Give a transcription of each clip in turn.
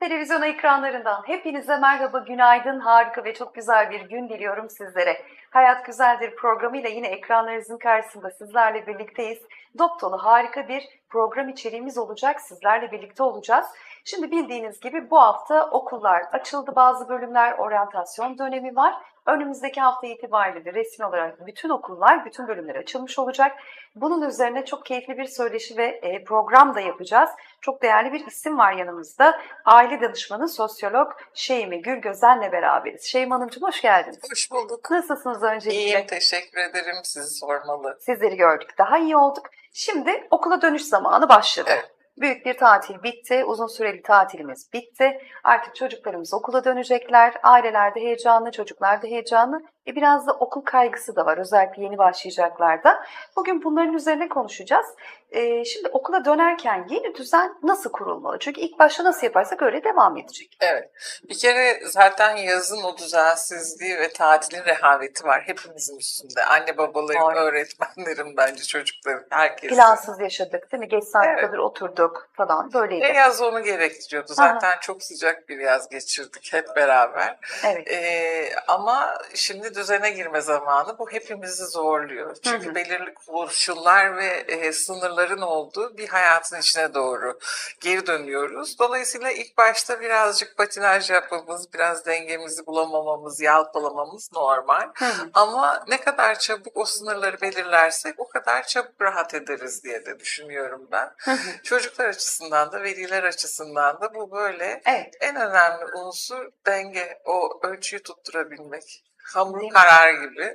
Televizyon ekranlarından hepinize merhaba, günaydın, harika ve çok güzel bir gün diliyorum sizlere. Hayat Güzeldir programıyla yine ekranlarınızın karşısında sizlerle birlikteyiz. Dop dolu harika bir program içeriğimiz olacak, sizlerle birlikte olacağız. Şimdi bildiğiniz gibi bu hafta okullar açıldı, bazı bölümler oryantasyon dönemi var. Önümüzdeki hafta itibariyle de resmi olarak bütün okullar, bütün bölümler açılmış olacak. Bunun üzerine çok keyifli bir söyleşi ve e, program da yapacağız. Çok değerli bir isim var yanımızda. Aile danışmanı, sosyolog Şeymi Gül Gözen'le beraberiz. Şeyma Hanımcığım hoş geldiniz. Hoş bulduk. Nasılsınız öncelikle? İyiyim, teşekkür ederim. Sizi sormalı. Sizleri gördük, daha iyi olduk. Şimdi okula dönüş zamanı başladı. Evet. Büyük bir tatil bitti, uzun süreli tatilimiz bitti. Artık çocuklarımız okula dönecekler. Aileler de heyecanlı, çocuklar da heyecanlı. E biraz da okul kaygısı da var, özellikle yeni başlayacaklarda. Bugün bunların üzerine konuşacağız. E, şimdi okula dönerken yeni düzen nasıl kurulmalı? Çünkü ilk başta nasıl yaparsak öyle devam edecek. Evet. Bir kere zaten yazın o düzensizliği ve tatilin rehaveti var hepimizin üstünde. Anne babalarım, Doğru. öğretmenlerim bence çocukların, herkesin. Plansız yaşadık değil mi? Geç saate Evet. oturduk falan böyleydi. E yaz onu gerektiriyordu. Zaten çok sıcak bir yaz geçirdik hep beraber. Evet. Ee, ama şimdi düzene girme zamanı bu hepimizi zorluyor. Çünkü Hı hı. belirli koşullar ve e, sınırların olduğu bir hayatın içine doğru geri dönüyoruz. Dolayısıyla ilk başta birazcık patinaj yapmamız, biraz dengemizi bulamamamız, yalpalamamız normal. Hı hı. Ama ne kadar çabuk o sınırları belirlersek o kadar çabuk rahat ederiz diye de düşünüyorum ben. Hı hı. Çocuklar açısından da veliler açısından da bu böyle Evet. en önemli unsur denge, o ölçüyü tutturabilmek. Hamur karar gibi.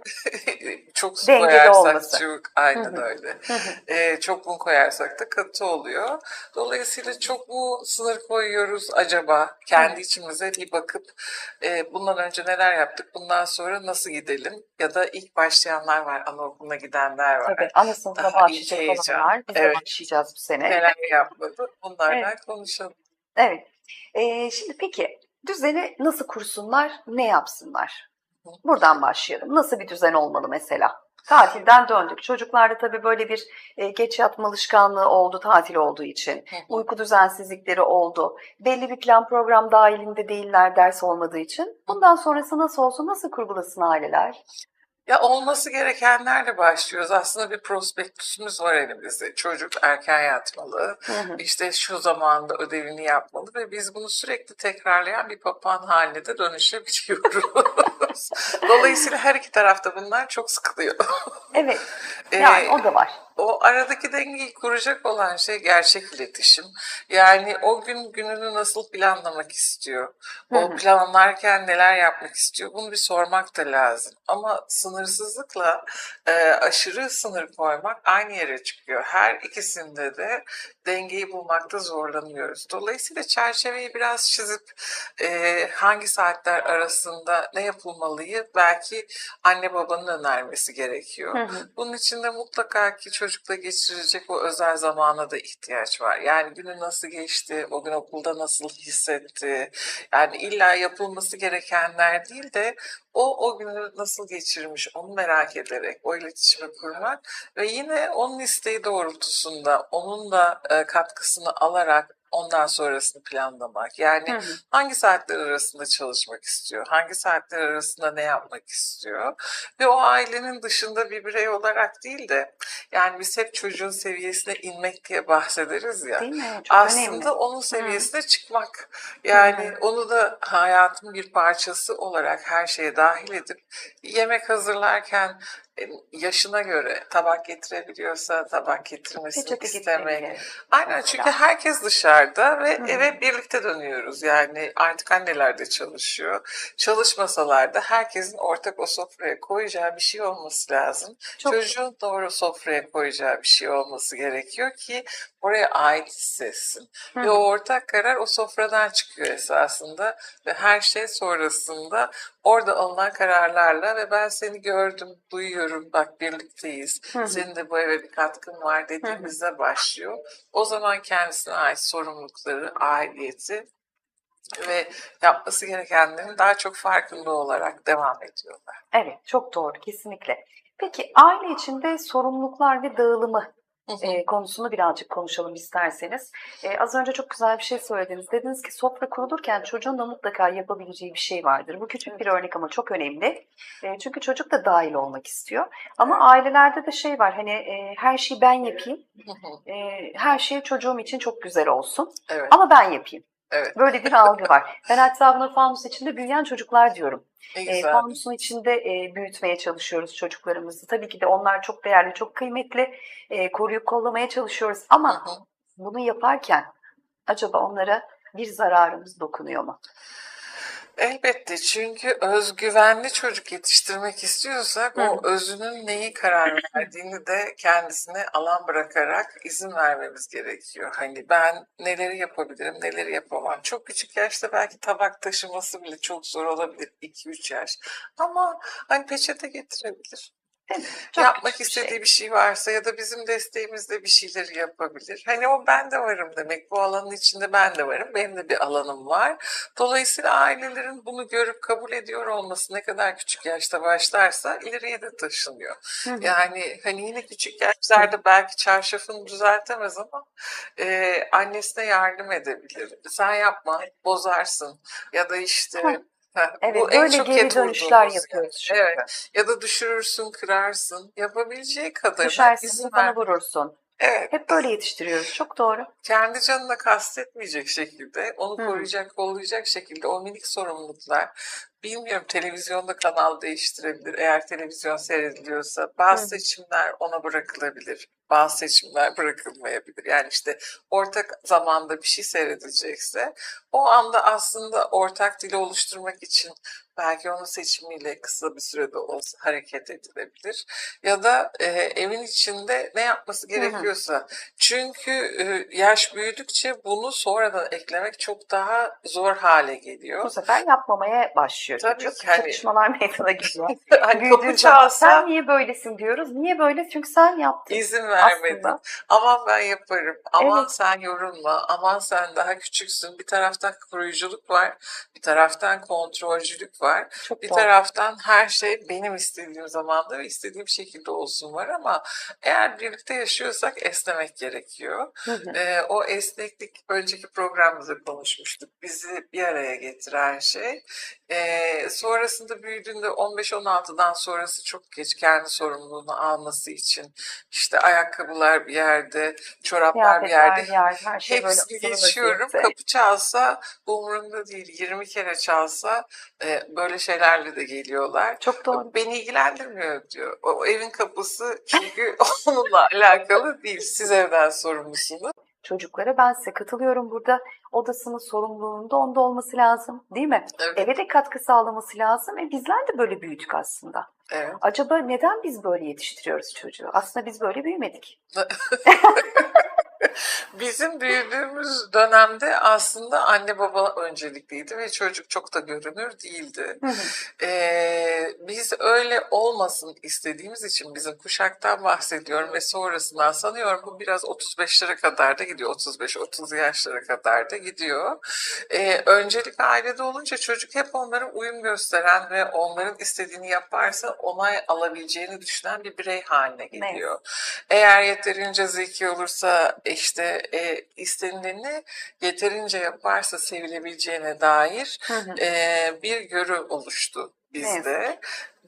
çok su Dengede koyarsak olması. çok aynen öyle. Ee, çok un koyarsak da katı oluyor. Dolayısıyla çok mu sınır koyuyoruz acaba? Kendi içimize bir bakıp e, bundan önce neler yaptık, bundan sonra nasıl gidelim? Ya da ilk başlayanlar var, anaokuluna gidenler var. Tabii ana sınıfına başlayacak olanlar. Biz de Evet. başlayacağız bu sene. Neler yapmadı? Bunlardan konuşalım. Evet. Ee, şimdi peki düzeni nasıl kursunlar, ne yapsınlar? Buradan başlayalım. Nasıl bir düzen olmalı mesela? Tatilden döndük. Çocuklarda tabii böyle bir e, geç yatma alışkanlığı oldu tatil olduğu için. Uyku düzensizlikleri oldu. Belli bir plan program dahilinde değiller ders olmadığı için. Bundan sonrası nasıl olsun, nasıl kurgulasın aileler? Ya olması gerekenlerle başlıyoruz. Aslında bir prospektüsümüz var elimizde. Çocuk erken yatmalı. Hı hı. İşte şu zamanda ödevini yapmalı ve biz bunu sürekli tekrarlayan bir papağan haline de dönüşebiliyoruz. Dolayısıyla her iki tarafta bunlar çok sıkılıyor. Evet, Ee, yani o da var. O aradaki dengeyi kuracak olan şey gerçek iletişim. Yani o gün gününü nasıl planlamak istiyor? O planlarken neler yapmak istiyor? Bunu bir sormak da lazım. Ama sınırsızlıkla e, aşırı sınır koymak aynı yere çıkıyor. Her ikisinde de dengeyi bulmakta zorlanıyoruz. Dolayısıyla çerçeveyi biraz çizip e, hangi saatler arasında ne yapılmalıyı belki anne babanın önermesi gerekiyor. Bunun için de mutlaka ki çocukla geçirecek o özel zamana da ihtiyaç var. Yani günü nasıl geçti, o gün okulda nasıl hissetti. Yani illa yapılması gerekenler değil de o o günü nasıl geçirmiş onu merak ederek o iletişimi kurmak ve yine onun isteği doğrultusunda onun da e, katkısını alarak ondan sonrasını planlamak. Yani Hı hı. hangi saatler arasında çalışmak istiyor, hangi saatler arasında ne yapmak istiyor ve o ailenin dışında bir birey olarak değil de yani biz hep çocuğun seviyesine inmek diye bahsederiz ya. Değil mi? Çok Aslında önemli. onun seviyesine çıkmak. Yani Hı. onu da hayatın bir parçası olarak her şeye dahil edip yemek hazırlarken yaşına göre tabak getirebiliyorsa tabak getirmesini getirebilir. Aynen çünkü herkes dışarıda ve Hı hı. eve birlikte dönüyoruz. Yani artık anneler de çalışıyor. Çalışmasalar da herkesin ortak o sofraya koyacağı bir şey olması lazım. Çok Çocuğun doğru sofraya koyacağı bir şey olması gerekiyor ki oraya ait hissetsin. Hı Ve hı. o ortak karar o sofradan çıkıyor esasında ve her şey sonrasında orada alınan kararlarla ve ben seni gördüm, duyuyorum, bak birlikteyiz, Hı hı. senin de bu eve bir katkın var dediğimizde başlıyor. O zaman kendisine ait sorumlulukları, aidiyeti ve yapması gerekenlerin daha çok farkında olarak devam ediyorlar. Evet, çok doğru, kesinlikle. Peki aile içinde sorumluluklar ve dağılımı Hı hı. E, konusunu birazcık konuşalım isterseniz. E, az önce çok güzel bir şey söylediniz. Dediniz ki sofra kurulurken çocuğun da mutlaka yapabileceği bir şey vardır. Bu küçük bir örnek ama çok önemli. E, çünkü çocuk da dahil olmak istiyor. Ama ailelerde de şey var hani e, her şeyi ben yapayım. E, her şey çocuğum için çok güzel olsun. Evet, Ama ben yapayım. Evet. Böyle bir algı var. Ben buna fanus içinde büyüyen çocuklar diyorum. E, fanusun içinde e, büyütmeye çalışıyoruz çocuklarımızı. Tabii ki de onlar çok değerli, çok kıymetli. E, koruyup kollamaya çalışıyoruz. Ama bunu yaparken acaba onlara bir zararımız dokunuyor mu? Elbette çünkü özgüvenli çocuk yetiştirmek istiyorsak Hı o özünün neyi karar verdiğini de kendisine alan bırakarak izin vermemiz gerekiyor. Hani ben neleri yapabilirim, neleri yapamam. Çok küçük yaşta belki tabak taşıması bile çok zor olabilir 2-3 yaş. Ama hani peçete getirebilir. Çok Yapmak bir istediği şey. bir şey varsa ya da bizim desteğimizle bir şeyleri yapabilir. Hani o ben de varım demek. Bu alanın içinde ben de varım. Benim de bir alanım var. Dolayısıyla ailelerin bunu görüp kabul ediyor olması ne kadar küçük yaşta başlarsa ileriye de taşınıyor. Hı hı. Yani hani yine küçük yaşlarda belki çarşafını düzeltemez ama e, annesine yardım edebilir. Sen yapma, bozarsın. Ya da işte Heh. Evet, bu en böyle çok geri dönüşler yapıyoruz çünkü. Evet. Ya da düşürürsün, kırarsın. Yapabileceği kadarına Düşersin, izin ver. vurursun. Evet. Hep böyle yetiştiriyoruz. Çok doğru. Kendi canına kastetmeyecek şekilde, onu koruyacak, kollayacak şekilde o minik sorumluluklar. Bilmiyorum televizyonda kanal değiştirebilir eğer televizyon seyrediliyorsa. Bazı Hı. seçimler ona bırakılabilir. Bazı seçimler bırakılmayabilir. Yani işte ortak zamanda bir şey seyredilecekse o anda aslında ortak dili oluşturmak için belki onun seçimiyle kısa bir sürede olsa hareket edilebilir. Ya da e, evin içinde ne yapması Hı hı. gerekiyorsa. Çünkü e, yaş büyüdükçe bunu sonradan eklemek çok daha zor hale geliyor. Bu sefer yapmamaya başlıyor Tabii çocuk. ki hani- Çatışmalar meydana geliyor. Hani zaman çalsa sen niye böylesin diyoruz. Niye böyle? Çünkü sen yaptın izin vermedin. aslında. Aman ben yaparım. Aman Evet. sen yorulma. Aman sen daha küçüksün. Bir taraftan koruyuculuk var. Bir taraftan kontrolcülük var. Çok Bir doğru. taraftan her şey benim istediğim zamanda ve istediğim şekilde olsun var ama eğer birlikte yaşıyorsak esnemek gerekiyor. Hı hı. Ee, o esneklik önceki programımızda konuşmuştuk. Bizi bir araya getiren şey. Ee, sonrasında büyüdüğünde 15-16'dan sonrası çok geç kendi sorumluluğunu alması için işte ayakkabılar bir yerde, çoraplar bir yerde yer, her şey Hepsini geçiyorum. vaziyette. Kapı çalsa umurumda değil. 20 kere çalsa e, böyle şeylerle de geliyorlar. Çok doğru. Beni ilgilendirmiyor diyor. O, o evin kapısı çünkü onunla alakalı değil. Siz evden sorumlusunuz. Çocuklara ben size katılıyorum burada. Odasının sorumluluğunda onda olması lazım. Değil mi? Evet. Eve de katkı sağlaması lazım. E bizler de böyle büyüdük aslında. evet. Acaba neden biz böyle yetiştiriyoruz çocuğu? Aslında biz böyle büyümedik. Bizim büyüdüğümüz dönemde aslında anne baba öncelikliydi ve çocuk çok da görünür değildi. Ee, biz öyle olmasın istediğimiz için bizim kuşaktan bahsediyorum ve sonrasından sanıyorum bu biraz 35'lere kadar da gidiyor. 35-30 yaşlara kadar da gidiyor. Ee, öncelik ailede olunca çocuk hep onların uyum gösteren ve onların istediğini yaparsa onay alabileceğini düşünen bir birey haline geliyor. Eğer yeterince zeki olursa işte e, istenileni yeterince yaparsa sevilebileceğine dair Hı hı. e, bir görü oluştu bizde.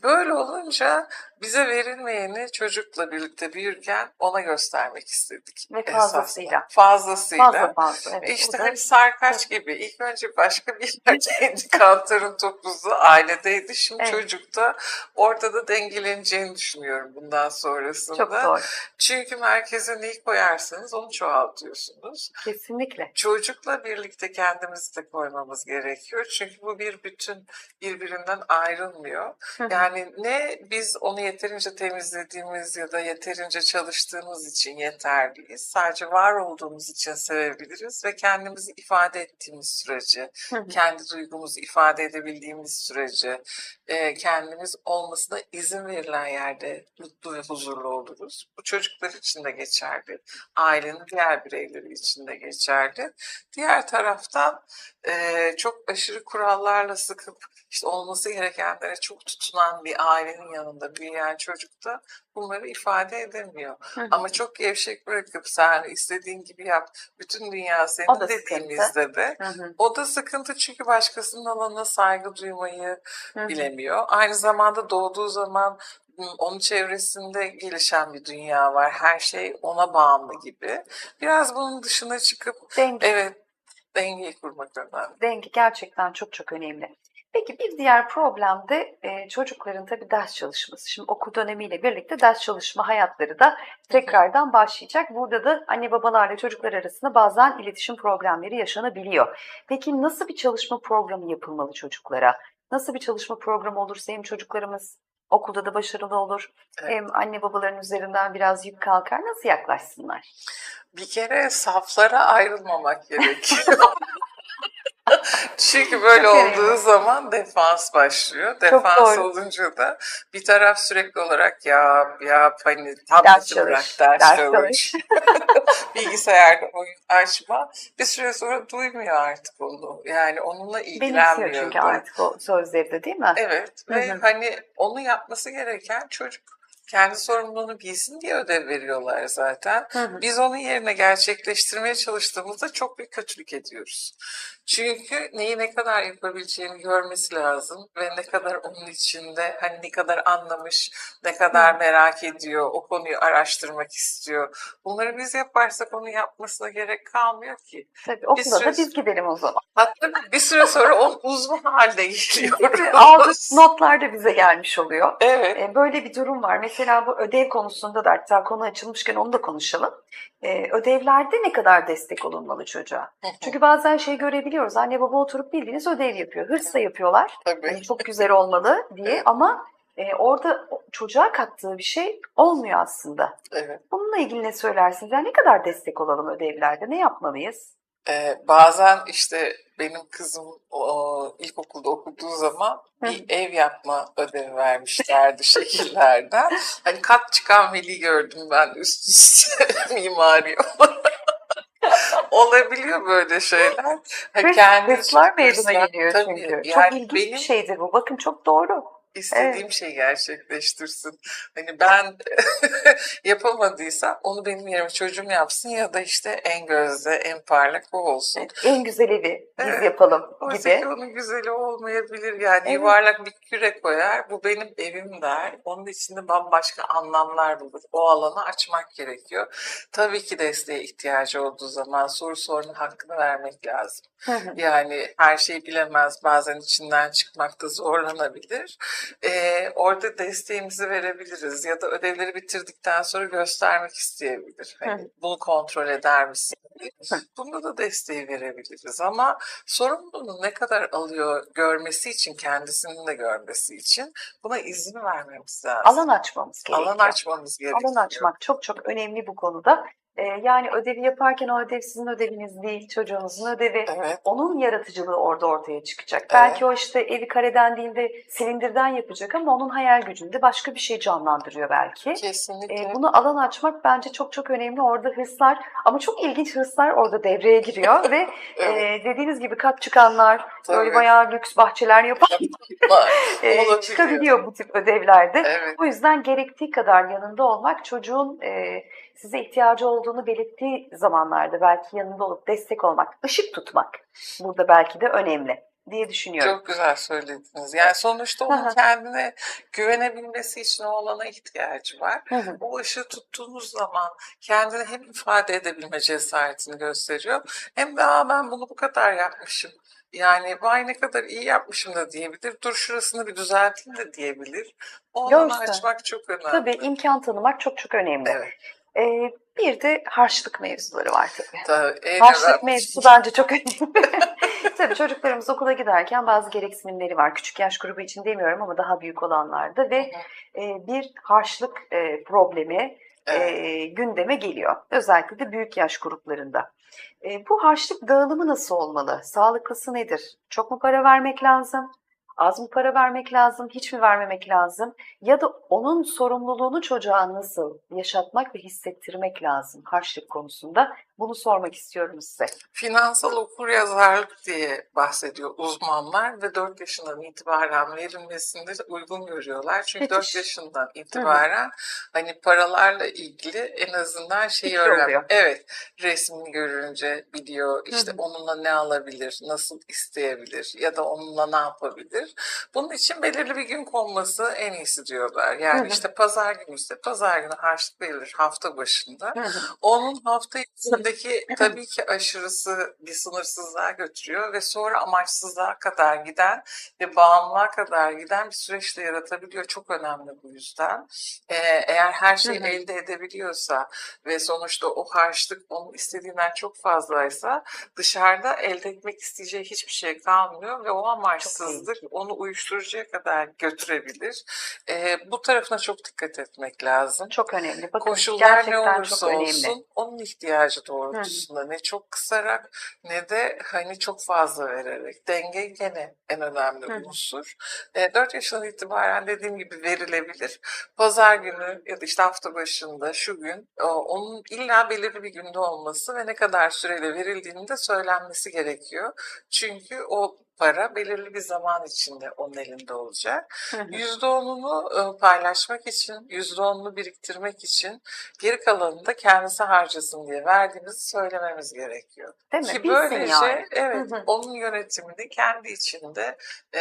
Böyle olunca bize verilmeyeni çocukla birlikte büyürken ona göstermek istedik. Ve fazlasıyla. Fazlasıyla. Fazla fazla. Evet. İşte O da- hani sarkaç gibi ilk önce başka bir yerde indikatörün topuzu ailedeydi. Şimdi Evet. çocukta ortada dengeleneceğini düşünüyorum bundan sonrasında. çok doğru. Çünkü merkeze neyi koyarsanız onu çoğaltıyorsunuz. Kesinlikle. Çocukla birlikte kendimizi de koymamız gerekiyor. Çünkü bu bir bütün birbirinden ayrılmıyor. Yani ne biz onu yeterince temizlediğimiz ya da yeterince çalıştığımız için yeterliyiz. Sadece var olduğumuz için sevebiliriz ve kendimizi ifade ettiğimiz sürece, kendi duygumuzu ifade edebildiğimiz sürece, e, kendimiz olmasına izin verilen yerde mutlu ve huzurlu oluruz. Bu çocuklar için de geçerli. Ailenin diğer bireyleri için de geçerli. Diğer taraftan e, çok aşırı kurallarla sıkıp işte olması gerekenlere çok tutunan zaman bir ailenin yanında büyüyen çocuk da bunları ifade edemiyor. Hı hı. Ama çok gevşek bırakıp sen istediğin gibi yap, bütün dünya senin dediğimizde de Hı hı. o da sıkıntı çünkü başkasının alanına saygı duymayı Hı hı. bilemiyor. Aynı zamanda doğduğu zaman onun çevresinde gelişen bir dünya var. Her şey ona bağımlı gibi. Biraz bunun dışına çıkıp Denge, evet dengeyi kurmak önemli. denge gerçekten çok çok önemli. Peki bir diğer problem de e, çocukların tabii ders çalışması. Şimdi okul dönemiyle birlikte ders çalışma hayatları da tekrardan başlayacak. Burada da anne babalarla çocuklar arasında bazen iletişim problemleri yaşanabiliyor. Peki nasıl bir çalışma programı yapılmalı çocuklara? Nasıl bir çalışma programı olursa hem çocuklarımız okulda da başarılı olur, Evet. hem anne babaların üzerinden biraz yük kalkar. Nasıl yaklaşsınlar? Bir kere saflara ayrılmamak gerekiyor. Çünkü böyle Çok olduğu önemli. zaman defans başlıyor. Defans olunca da bir taraf sürekli olarak ya ya hani tableti bırak ders, ders çalış. Bilgisayarda oyun açma. Bir süre sonra duymuyor artık onu. Yani onunla ilgilenmiyor. çünkü artık o sözleri de değil mi? Evet ve hı. hani onu yapması gereken çocuk kendi sorumluluğunu bilsin diye ödev veriyorlar zaten. Hı hı. Biz onun yerine gerçekleştirmeye çalıştığımızda çok bir kötülük ediyoruz. Çünkü neyi ne kadar yapabileceğini görmesi lazım ve ne kadar onun içinde hani ne kadar anlamış, ne kadar Hı. merak ediyor, o konuyu araştırmak istiyor. Bunları biz yaparsak onu yapmasına gerek kalmıyor ki. Tabii okula da süre- biz gidelim o zaman. Hatta bir süre sonra o uzman haline geliyoruz. Aldık notlar da bize gelmiş oluyor. Evet. E, Böyle bir durum var. Mesela bu ödev konusunda da hatta konu açılmışken onu da konuşalım. E, ödevlerde ne kadar destek olunmalı çocuğa? Çünkü bazen şey görebiliyoruz. Anne baba oturup bildiğiniz ödev yapıyor. Hırsla yapıyorlar. Tabii. Hani çok güzel olmalı diye ama e, orada çocuğa kattığı bir şey olmuyor aslında. Evet. Bununla ilgili ne söylersiniz? Yani ne kadar destek olalım ödevlerde? Ne yapmalıyız? Ee, bazen işte benim kızım o, ilkokulda okuduğu zaman bir ev yapma ödevi vermişlerdi şekillerden. Hani kat çıkan veli gördüm ben üst üste mimari olarak. Olabiliyor böyle şeyler. Hırs, kendi hırslar meydana geliyor tabii. çünkü. Çok Yani ilginç benim bir şeydir bu. Bakın çok doğru. İstediğim şeyi gerçekleştirsin. Hani ben yapamadıysam onu benim yerime çocuğum yapsın ya da işte en gözde, en parlak o olsun. Evet, en güzel evi biz Evet. yapalım Oysa gibi. ki onun güzeli olmayabilir. Yani Evet. yuvarlak bir küre koyar. Bu benim evim der. Onun içinde bambaşka anlamlar bulur. O alanı açmak gerekiyor. Tabii ki desteğe ihtiyacı olduğu zaman soru sorunun hakkını vermek lazım. Yani her şeyi bilemez. Bazen içinden çıkmakta zorlanabilir. Ee, orada desteğimizi verebiliriz. Ya da ödevleri bitirdikten sonra göstermek isteyebilir. Hani bunu kontrol eder misin? Bunda da desteği verebiliriz. Ama sorumluluğunu ne kadar alıyor görmesi için, kendisinin de görmesi için buna izin vermemiz lazım. Alan açmamız gerekiyor. Alan açmamız gerekiyor. Alan açmak çok çok önemli bu konuda. Ee, yani ödevi yaparken o ödev sizin ödeviniz değil, çocuğunuzun ödevi. Evet, Onun yaratıcılığı orada ortaya çıkacak. Evet. Belki o işte evi kareden değil de silindirden yapacak ama onun hayal gücünde başka bir şey canlandırıyor belki. kesinlikle. Ee, bunu alan açmak bence çok çok önemli. Orada hırslar ama çok ilginç hırslar orada devreye giriyor ve Evet, e, dediğiniz gibi kat çıkanlar, böyle tabii. bayağı lüks bahçeler yapan e, çıkabiliyor bu tip ödevlerde. Evet, O yüzden gerektiği kadar yanında olmak çocuğun e, size ihtiyacı olduğunu belirttiği zamanlarda belki yanında olup destek olmak, ışık tutmak burada belki de önemli diye düşünüyorum. çok güzel söylediniz. Yani sonuçta onun kendine güvenebilmesi için o alana ihtiyacı var. O ışığı tuttuğunuz zaman kendini hem ifade edebilme cesaretini gösteriyor hem de Aa, ben bunu bu kadar yapmışım. Yani vay ne kadar iyi yapmışım da diyebilir. Dur şurasını bir düzelteyim de diyebilir. O alanı açmak çok önemli. Tabii imkan tanımak çok çok önemli. Evet. E, bir de harçlık mevzuları var tabii. Tabii, en Harçlık önemli- mevzusu bence çok önemli. Tabii çocuklarımız okula giderken bazı gereksinimleri var. Küçük yaş grubu için demiyorum ama daha büyük olanlarda ve e, bir harçlık e, problemi Evet. e, gündeme geliyor. Özellikle de büyük yaş gruplarında. E, bu harçlık dağılımı nasıl olmalı? Sağlıklısı nedir? Çok mu para vermek lazım? Az mı para vermek lazım? Hiç mi vermemek lazım? Ya da onun sorumluluğunu çocuğa nasıl yaşatmak ve hissettirmek lazım harçlık konusunda? Bunu sormak istiyorum size. Finansal okuryazarlık diye bahsediyor uzmanlar ve 4 yaşından itibaren verilmesini de uygun görüyorlar. Çünkü Fetiş. 4 yaşından itibaren hani paralarla ilgili en azından şeyi öğren. Evet, resmini görünce biliyor işte onunla ne alabilir, nasıl isteyebilir ya da onunla ne yapabilir. Bunun için belirli bir gün konması en iyisi diyorlar. Yani işte pazar günü ise pazar günü harçlık verilir hafta başında. Onun hafta içindeki tabii ki aşırısı bir sınırsızlığa götürüyor ve sonra amaçsızlığa kadar giden ve bağımlılığa kadar giden bir süreç de yaratabiliyor. Çok önemli bu yüzden. Ee, eğer her şeyi Hı hı. elde edebiliyorsa ve sonuçta o harçlık onun istediğinden çok fazlaysa dışarıda elde etmek isteyeceği hiçbir şey kalmıyor ve o amaçsızlık onu uyuşturucuya kadar götürebilir. Ee, bu tarafına çok dikkat etmek lazım. Çok önemli. Bakın Koşullar ne olursa önemli. olsun onun ihtiyacı doğrultusunda ne çok kısarak ne de hani çok fazla vererek. Denge gene en önemli Hı unsur. E, 4 yaşından itibaren dediğim gibi verilebilir. Pazar günü ya da işte hafta başında şu gün o, onun illa belirli bir günde olması ve ne kadar süreyle verildiğini de söylenmesi gerekiyor. Çünkü o para belirli bir zaman içinde onun elinde olacak. Hı. %10'unu e, paylaşmak için, %10'unu biriktirmek için geri kalanını da kendisi harcasın diye verdiğimizi söylememiz gerekiyor. Değil mi? Ki Bilsin böylece yani. evet Hı hı. onun yönetimini kendi içinde e,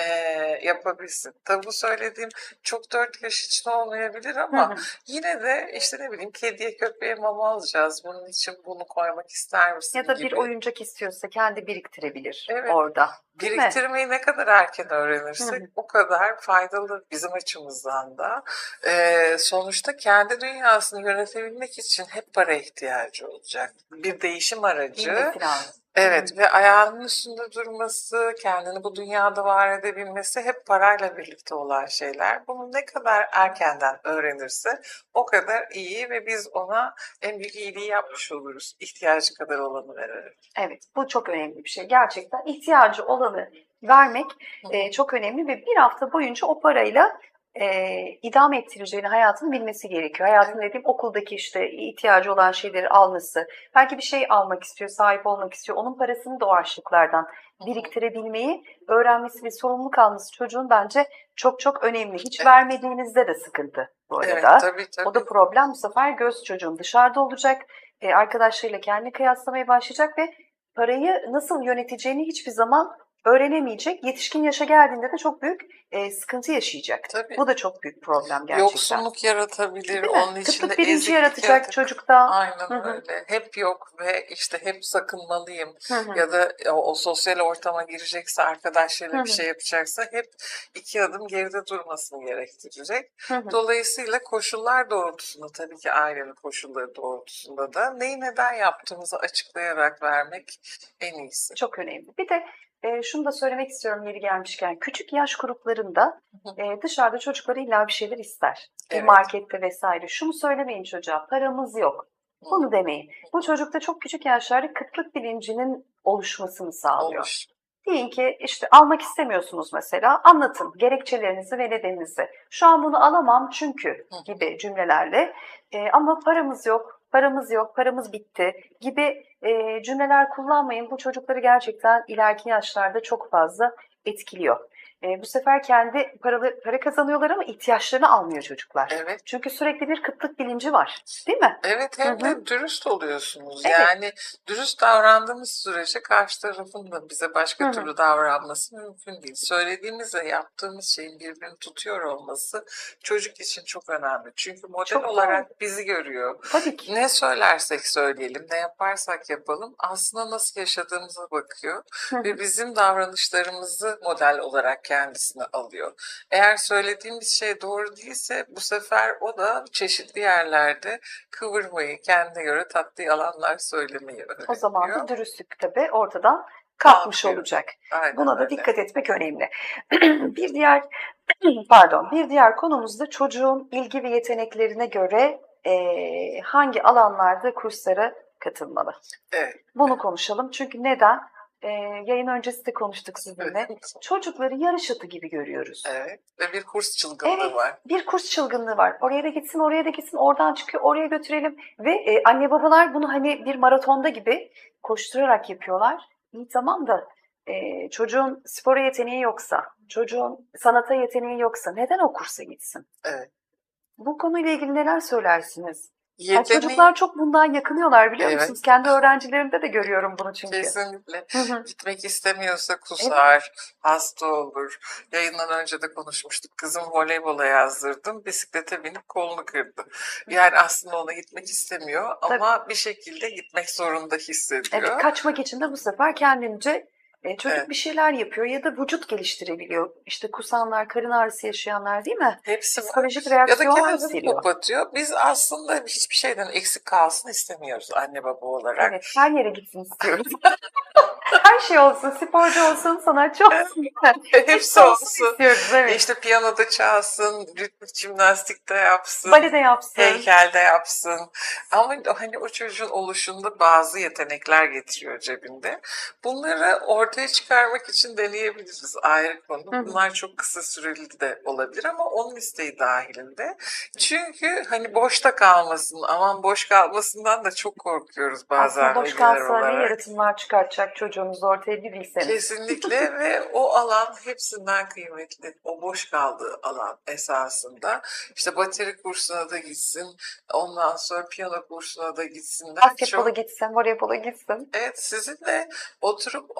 yapabilsin. Tabii bu söylediğim çok dört yaş için olmayabilir ama hı. yine de işte ne bileyim kediye köpeğe mama alacağız. Bunun için bunu koymak ister misin Ya da bir gibi. oyuncak istiyorsa kendi biriktirebilir Evet. orada. Değil mi? Biriktirmeyi ne kadar erken öğrenirsek hı. o kadar faydalı bizim açımızdan da. Ee, sonuçta kendi dünyasını yönetebilmek için hep para ihtiyacı olacak. Bir değişim aracı. Bilmesi lazım. Evet ve ayağının üstünde durması, kendini bu dünyada var edebilmesi hep parayla birlikte olan şeyler. Bunu ne kadar erkenden öğrenirse o kadar iyi ve biz ona en büyük iyiliği yapmış oluruz. İhtiyacı kadar olanı vererek. Evet, bu çok önemli bir şey. Gerçekten ihtiyacı olanı vermek e, çok önemli ve bir hafta boyunca o parayla e, idame ettireceğini hayatını bilmesi gerekiyor. Hayatın dediğim okuldaki işte ihtiyacı olan şeyleri alması. Belki bir şey almak istiyor, sahip olmak istiyor. Onun parasını da o harçlıklardan biriktirebilmeyi öğrenmesi ve sorumluluk alması çocuğun bence çok çok önemli. Hiç Evet. vermediğinizde de sıkıntı bu arada. Evet tabii tabii. O da problem bu sefer göz çocuğun dışarıda olacak, e, arkadaşlarıyla kendini kıyaslamaya başlayacak ve parayı nasıl yöneteceğini hiçbir zaman öğrenemeyecek. Yetişkin yaşa geldiğinde de çok büyük e, sıkıntı yaşayacak. Tabii. Bu da çok büyük problem gerçekten. Yoksunluk yaratabilir, Değil onun içinde Kıtlık bilinci yaratacak yaratır. çocukta. Aynen Hı hı. öyle. Hep yok ve işte hep sakınmalıyım. Hı hı. Ya da o, sosyal ortama girecekse, arkadaşlarıyla bir şey yapacaksa hep iki adım geride durmasını gerektirecek. Hı hı. Dolayısıyla koşullar doğrultusunda tabii ki ailenin koşulları doğrultusunda da neyi neden yaptığımızı açıklayarak vermek en iyisi. Çok önemli. Bir de e, şunu da söylemek istiyorum yeri gelmişken. Küçük yaş gruplarında e, dışarıda çocukları illa bir şeyler ister. Bir Evet. markette vesaire. Şunu söylemeyin çocuğa. Paramız yok. Bunu demeyin. Bu çocukta çok küçük yaşlarda kıtlık bilincinin oluşmasını sağlıyor. Olur. Deyin ki işte almak istemiyorsunuz mesela anlatın gerekçelerinizi ve nedeninizi. Şu an bunu alamam çünkü gibi cümlelerle e, ama paramız yok, paramız yok, paramız bitti gibi e, cümleler kullanmayın. Bu çocukları gerçekten ileriki yaşlarda çok fazla etkiliyor. E, bu sefer kendi paralı, para kazanıyorlar ama ihtiyaçlarını almıyor çocuklar. Evet. Çünkü sürekli bir kıtlık bilinci var değil mi? Evet hem de dürüst oluyorsunuz. Evet. Yani dürüst davrandığımız sürece karşı tarafın da bize başka Hı hı. türlü davranması mümkün değil. Söylediğimizle yaptığımız şeyin birbirini tutuyor olması çocuk için çok önemli. Çünkü model Çok doğru. olarak bizi görüyor. Tabii ki. Ne söylersek söyleyelim, ne yaparsak yapalım aslında nasıl yaşadığımıza bakıyor Hı hı. ve bizim davranışlarımızı model olarak kendisine alıyor. Eğer söylediğimiz şey doğru değilse bu sefer o da çeşitli yerlerde kıvırmayı, kendine göre tatlı yalanlar söylemeyi öğreniyor. O zaman da dürüstlük tabii ortadan kalkmış Kalkıyor. olacak. Aynen Buna da öyle. dikkat etmek önemli. bir diğer pardon, bir diğer konumuz da çocuğun ilgi ve yeteneklerine göre eee, hangi alanlarda kurslara katılmalı? Evet. Bunu konuşalım. Çünkü neden? E, yayın öncesi de konuştuk sizinle. Çocukları yarış atı gibi görüyoruz. Evet. Ve bir kurs çılgınlığı Evet. var. Bir kurs çılgınlığı var. Oraya da gitsin, oraya da gitsin, oradan çıkıyor, oraya götürelim. Ve e, anne babalar bunu hani bir maratonda gibi koşturarak yapıyorlar. İyi tamam da e, çocuğun spora yeteneği yoksa, çocuğun sanata yeteneği yoksa neden o kursa gitsin? Evet. Bu konuyla ilgili neler söylersiniz? Yani Yeteneği çocuklar çok bundan yakınıyorlar biliyor Evet. musunuz? Kendi öğrencilerimde de görüyorum bunu çünkü. kesinlikle gitmek istemiyorsa kusar, hasta olur. Yayından önce de konuşmuştuk. Kızım voleybola yazdırdım. Bisiklete binip kolunu kırdı. Yani aslında ona gitmek istemiyor ama bir şekilde gitmek zorunda hissediyor. Evet, kaçmak için de bu sefer kendince e, çocuk Evet. bir şeyler yapıyor ya da vücut geliştirebiliyor. İşte kusanlar, karın ağrısı yaşayanlar değil mi? Hepsi. Psikolojik Ya da reaksiyon kendini kapatıyor. Biz aslında hiçbir şeyden eksik kalsın istemiyoruz anne baba olarak. Evet, her yere gitsin istiyoruz. her şey olsun, sporcu olsun, sanatçı olsun. mi? Hepsi olsun. istiyoruz, evet. İşte piyanoda çalsın, ritmik jimnastikte yapsın. Bale de yapsın. heykelde yapsın. Ama hani o çocuğun oluşunda bazı yetenekler getiriyor cebinde. Bunları ortaya çıkarmak için deneyebiliriz ayrı konu. Bunlar çok kısa süreli de olabilir ama onun isteği dahilinde. Çünkü hani boşta kalmasın, aman boş kalmasından da çok korkuyoruz bazen Aslında boş kalsa ne yaratımlar çıkartacak çocuğunuz ortaya bir bilseniz. Kesinlikle ve o alan hepsinden kıymetli. O boş kaldığı alan esasında. İşte bateri kursuna da gitsin, ondan sonra piyano kursuna da gitsin. Basketbola gitsin, voleybola gitsin. Evet sizinle oturup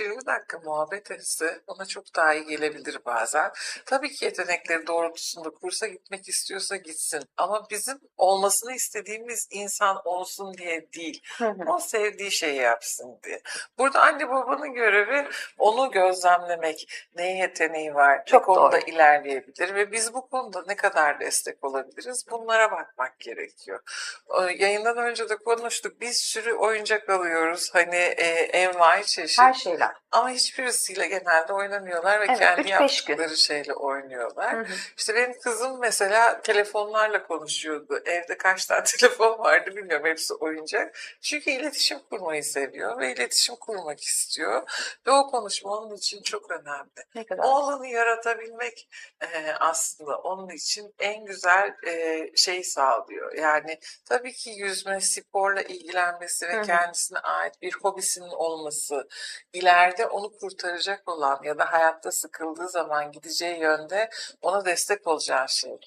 15-20 dakika muhabbet etse ona çok daha iyi gelebilir bazen. Tabii ki yetenekleri doğrultusunda kursa gitmek istiyorsa gitsin. Ama bizim olmasını istediğimiz insan olsun diye değil. O sevdiği şeyi yapsın diye. Burada anne babanın görevi onu gözlemlemek. Ne yeteneği var, Çok ne konuda doğru. ilerleyebilir ve biz bu konuda ne kadar destek olabiliriz bunlara bakmak gerekiyor. Ee, Yayından önce de konuştuk. Bir sürü oyuncak alıyoruz. Hani e, envai çeşit. Her şeyler. Ama hiçbirisiyle genelde oynamıyorlar ve Evet, kendi üç beş gün. yaptıkları şeyle oynuyorlar. Hı hı. İşte benim kızım mesela telefonlarla konuşuyordu. Evde kaç tane telefon vardı bilmiyorum. Hepsi oyuncak. Çünkü iletişim kurmayı seviyor ve iletişim kurmak istiyor. Ve o konuşma onun için çok önemli. Ne kadar. O alanı yaratabilmek e, aslında onun için en güzel e, şeyi sağlıyor. Yani tabii ki yüzme, sporla ilgilenmesi ve Hı hı. kendisine ait bir hobisinin olması, ileride onu kurtaracak olan ya da hayatta sıkıldığı zaman gideceği yönde ona destek olacağı şey.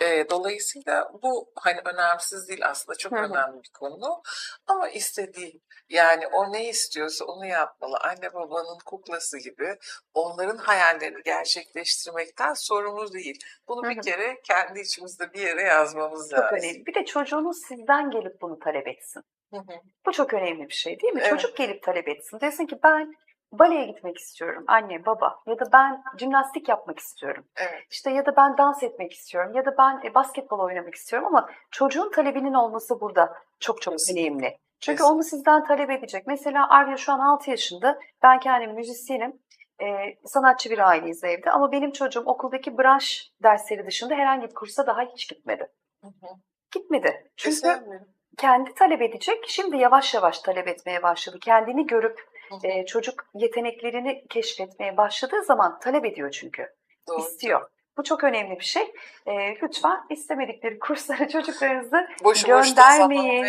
E, dolayısıyla bu hani önemsiz değil aslında çok Hı hı. önemli bir konu. Ama istediği yani o ne istiyorsa onu yapmalı. Anne babanın kuklası gibi onların hayallerini gerçekleştirmekten sorumlu değil. Bunu Hı bir kere kendi içimizde bir yere yazmamız Çok lazım. önemli. Bir de çocuğunuz sizden gelip bunu talep etsin. Hı hı. Bu çok önemli bir şey değil mi? Evet. Çocuk gelip talep etsin. Desin ki ben baleye gitmek istiyorum anne baba ya da ben jimnastik yapmak istiyorum. Evet. İşte ya da ben dans etmek istiyorum ya da ben e, basketbol oynamak istiyorum ama çocuğun talebinin olması burada çok çok Kesinlikle. önemli. Çünkü Kesinlikle. onu sizden talep edecek. Mesela Arya şu an 6 yaşında. Ben kendim müzisyenim. e, sanatçı bir aileyiz evde ama benim çocuğum okuldaki branş dersleri dışında herhangi bir kursa daha hiç gitmedi. Hı hı. Gitmedi. Çünkü Kesinlikle. kendi talep edecek. Şimdi yavaş yavaş talep etmeye başladı. Kendini görüp. E, çocuk yeteneklerini keşfetmeye başladığı zaman talep ediyor çünkü. Doğru. istiyor. Bu çok önemli bir şey. E, lütfen istemedikleri kurslara çocuklarınızı Boşu göndermeyin.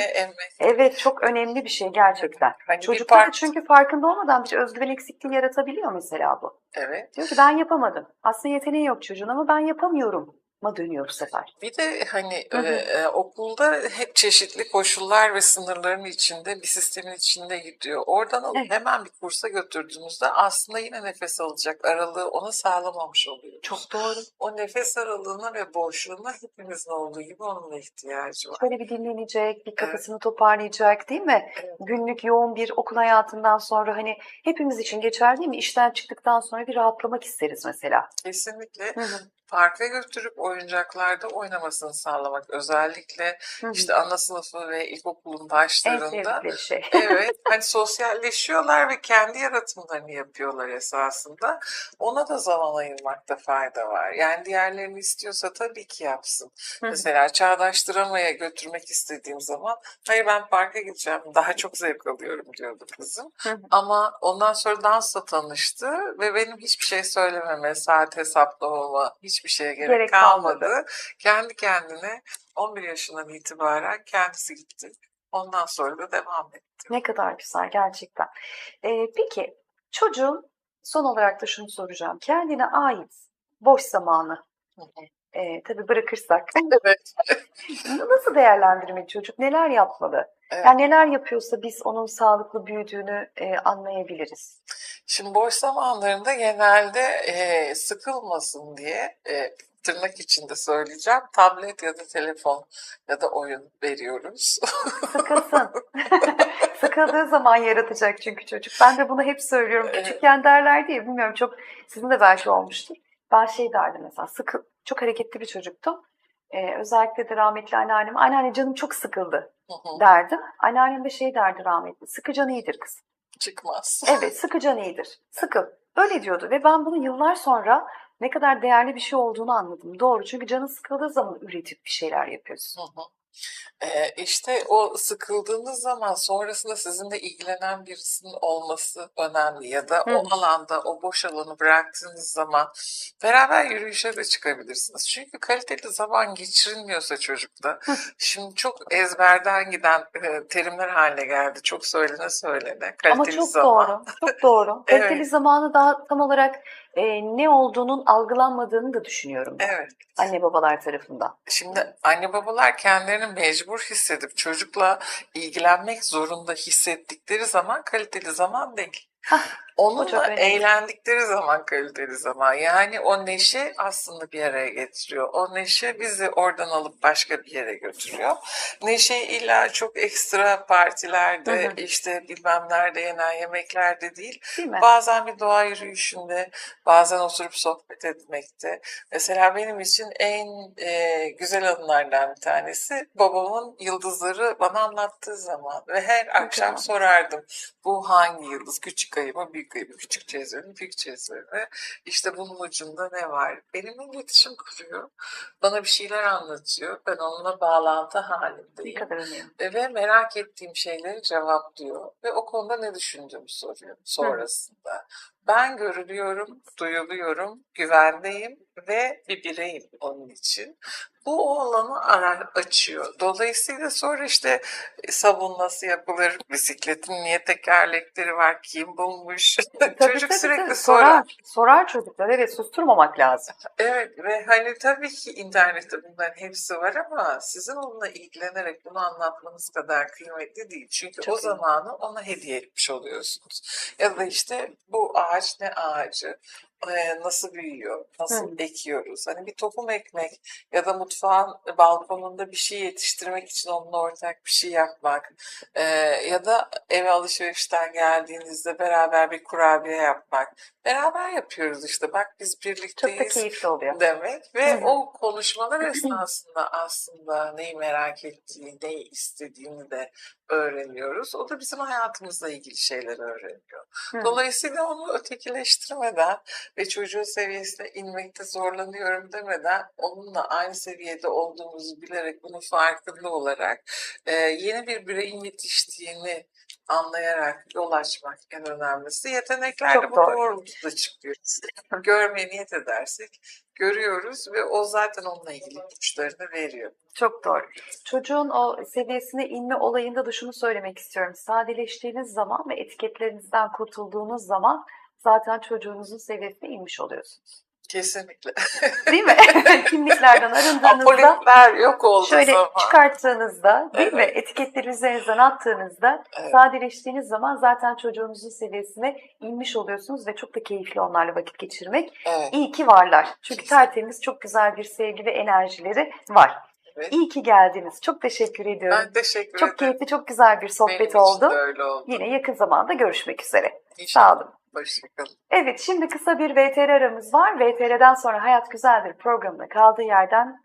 Evet çok önemli bir şey gerçekten. Hani Çocuklar part- çünkü farkında olmadan bir özgüven eksikliği yaratabiliyor mesela bu. Evet. Diyor ki ben yapamadım. Aslında yeteneği yok çocuğun ama ben yapamıyorum ma dönüyor bu sefer. Bir de hani Hı hı. e, e, okulda hep çeşitli koşullar ve sınırların içinde bir sistemin içinde gidiyor. Oradan alıp Evet. hemen bir kursa götürdüğünüzde aslında yine nefes alacak aralığı ona sağlamamış oluyor. Çok doğru. O nefes aralığına ve boşluğuna hepimizin olduğu gibi onun da ihtiyacı var. Şöyle bir dinlenecek, bir kafasını toparlayacak değil mi? Evet. Günlük yoğun bir okul hayatından sonra hani hepimiz için geçer değil mi? İşten çıktıktan sonra bir rahatlamak isteriz mesela. Kesinlikle. Hı hı. Parka götürüp oyuncaklarda oynamasını sağlamak. Özellikle işte ana sınıfı ve ilkokulun en başlarında sevdikleri şey. Evet, hani sosyalleşiyorlar ve kendi yaratımlarını yapıyorlar esasında. Ona da zaman ayırmakta fayda var. Yani diğerlerini istiyorsa tabii ki yapsın. Mesela çağdaştıramaya götürmek istediğim zaman, hayır ben parka gideceğim, daha çok zevk alıyorum diyordu kızım. Ama ondan sonra dansla tanıştı ve benim hiçbir şey söylememe, saat hesaplamama, hiçbir şeye gerek, Gerek kalmadı. kalmadı. Kendi kendine 11 yaşından itibaren kendisi gitti. Ondan sonra da devam etti. Ne kadar güzel gerçekten. Ee, peki çocuğun son olarak da şunu soracağım. Kendine ait boş zamanı Hı hı. e, tabii bırakırsak Evet. nasıl değerlendirmeli çocuk? Neler yapmalı? Evet. Yani neler yapıyorsa biz onun sağlıklı büyüdüğünü e, anlayabiliriz. Şimdi boş zamanlarında genelde e, sıkılmasın diye e, tırnak içinde söyleyeceğim. Tablet ya da telefon ya da oyun veriyoruz. Sıkılsın. Sıkıldığı zaman yaratacak çünkü çocuk. Ben de bunu hep söylüyorum. Küçükken derlerdi ya bilmiyorum çok sizin de belki olmuştur. Ben şey derdim mesela sıkı, çok hareketli bir çocuktum. Ee, özellikle de rahmetli anneannem. Anneanne canım çok sıkıldı derdim. Anneannem de şey derdi rahmetli. Sıkı can iyidir kız. Çıkmaz. Evet sıkı can iyidir. Sıkıl. Öyle diyordu ve ben bunu yıllar sonra ne kadar değerli bir şey olduğunu anladım. Doğru çünkü canın sıkıldığı zaman üretip bir şeyler yapıyorsun. Hı hı. Ee, işte o sıkıldığınız zaman sonrasında sizinle ilgilenen birisinin olması önemli ya da Hı. o alanda o boş alanı bıraktığınız zaman beraber yürüyüşe de çıkabilirsiniz. Çünkü kaliteli zaman geçirilmiyorsa çocukta şimdi çok ezberden giden e, terimler haline geldi. Çok söylene söylene Ama kaliteli çok zaman. doğru, çok doğru. Evet. Kaliteli zamanı daha tam olarak e, ne olduğunun algılanmadığını da düşünüyorum ben. Evet. Anne babalar tarafından. Şimdi anne babalar kendilerini mecbur hissedip çocukla ilgilenmek zorunda hissettikleri zaman kaliteli zaman değil. Onunla eğlendikleri zaman kaliteli zaman. Yani o neşe aslında bir araya getiriyor. O neşe bizi oradan alıp başka bir yere götürüyor. Neşe illa çok ekstra partilerde Hı hı. işte bilmem nerede yenen yemeklerde değil. Değil mi? Bazen bir doğa yürüyüşünde, bazen oturup sohbet etmekte. Mesela benim için en e, güzel anılardan bir tanesi babamın yıldızları bana anlattığı zaman ve her akşam sorardım. Bu hangi yıldız? Küçük ayı mı, büyük mı? Küçük cezve mi, büyük cezve mi? İşte bunun ucunda ne var? Benimle iletişim kuruyor. Bana bir şeyler anlatıyor. Ben onunla bağlantı Ne halindeyim. kadar önemli. Ve merak ettiğim şeyleri cevaplıyor ve o konuda ne düşündüğümü soruyor sonrasında. Ben görülüyorum, duyuluyorum, güvendeyim ve bir bireyim onun için. Bu o alanı arar, açıyor. Dolayısıyla sonra işte e, sabun nasıl yapılır, bisikletin niye tekerlekleri var, kim bulmuş? Tabii, Çocuk tabii, sürekli tabii. sorar. sorar. Sorar çocuklar. Evet susturmamak lazım. Evet ve hani tabii ki internette bunların hepsi var ama sizin onunla ilgilenerek bunu anlatmanız kadar kıymetli değil. Çünkü Çok o iyi. zamanı ona hediye etmiş oluyorsunuz. Ya da işte bu ağaç ne ağacı, e, nasıl büyüyor, nasıl Hı. ekiyoruz. Hani bir tohum ekmek ya da mutfağın balkonunda bir şey yetiştirmek için onunla ortak bir şey yapmak e, ya da eve alışverişten geldiğinizde beraber bir kurabiye yapmak. Beraber yapıyoruz işte. Bak biz Çok da birlikteyiz keyifli oluyor. demek ve hı. o konuşmalar esnasında aslında neyi merak ettiğini, neyi istediğini de öğreniyoruz. O da bizim hayatımızla ilgili şeyler öğreniyor. Hı. Dolayısıyla onu ötekileştirmeden ve çocuğun seviyesine inmekte zorlanıyorum demeden onunla aynı seviyede olduğumuzu bilerek bunun farkında olarak e, yeni bir bireyin yetiştiğini anlayarak yol açmak en önemlisi. Yetenekler de bu doğru. doğrultuda çıkıyor. Görmeye niyet edersek görüyoruz ve o zaten onunla ilgili ipuçlarını veriyor. Çok doğru. Çocuğun o seviyesine inme olayında da şunu söylemek istiyorum. Sadeleştiğiniz zaman ve etiketlerinizden kurtulduğunuz zaman zaten çocuğunuzun seviyesine inmiş oluyorsunuz. Kesinlikle. Değil mi? Kimliklerden arındığınızda Apolitler yok oldu şöyle zaman. çıkarttığınızda değil mi? Evet. Etiketleri üzerinizden attığınızda Evet. sadeleştiğiniz zaman zaten çocuğunuzun seviyesine inmiş oluyorsunuz ve çok da keyifli onlarla vakit geçirmek. Evet, İyi ki varlar. Çünkü Kesinlikle. tertemiz çok güzel bir sevgi ve enerjileri var. evet. İyi ki geldiniz. Çok teşekkür ediyorum. Ben teşekkür Çok ederim. keyifli, çok güzel bir Benim sohbet için oldu. oldu. Yine yakın zamanda görüşmek üzere. İnşallah. Sağ olun. Hoşçakalın. Evet, şimdi kısa bir VTR aramız var. VTR'den sonra Hayat Güzeldir programına kaldığı yerden